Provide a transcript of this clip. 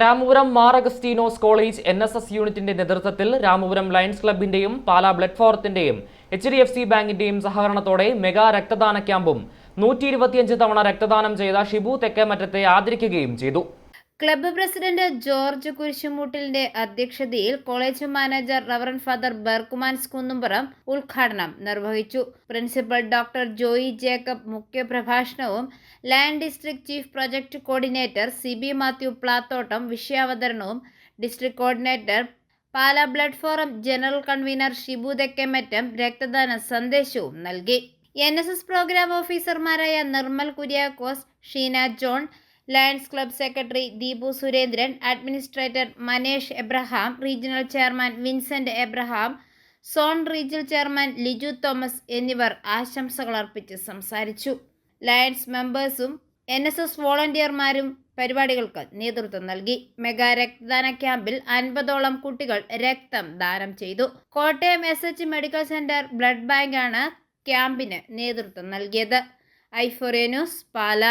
Ramapuram Mar Augustinose college N S S യൂണിറ്റിന്റെ നേതൃത്വത്തിൽ Ramapuram Lions ക്ലബിന്റെയും പാലാ ബ്ലഡ് ഫോറത്തിന്റെയും എച്ച് ഡി എഫ് സി ബാങ്കിന്റെയും സഹകരണത്തോടെ മെഗാ രക്തദാന ക്യാമ്പും നൂറ്റി ഇരുപത്തിയഞ്ച് തവണ രക്തദാനം ചെയ്ത ഷിബു തെക്കേമറ്റത്തെ ആദരിക്കുകയും ചെയ്തു. ക്ലബ്ബ് പ്രസിഡന്റ് ജോർജ് കുരിശുമൂട്ടിലിന്റെ അധ്യക്ഷതയിൽ college manager reverend father Berchmans Kunnumpuram ഉദ്ഘാടനം നിർവഹിച്ചു. Principal doctor Joy Jacob മുഖ്യപ്രഭാഷണവും land district chief project coordinator C B Mathew Plathottam വിഷയാവതരണവും district coordinator Pala blood forum general convener Shibu Thekkemattam രക്തദാന സന്ദേശവും നൽകി. എൻ പ്രോഗ്രാം ഓഫീസർമാരായ Nirmal Kuriakose Sheena John lions club secretary Deepu Surendran administrator Manesh Abraham regional chairman Vincent Abraham zone regional chairman Liju Thomas എന്നിവർ ആശംസകൾ അർപ്പിച്ച് സംസാരിച്ചു. Lions മെമ്പേഴ്സും N S S വോളണ്ടിയർമാരും പരിപാടികൾക്ക് നേതൃത്വം നൽകി. മെഗാ രക്തദാന ക്യാമ്പിൽ അൻപതോളം കുട്ടികൾ രക്തം ദാനം ചെയ്തു. Kottayam S H medical centre blood ബാങ്കാണ് ക്യാമ്പിന് നേതൃത്വം നൽകിയത്. ഐഫോറിയ ന്യൂസ് പാല.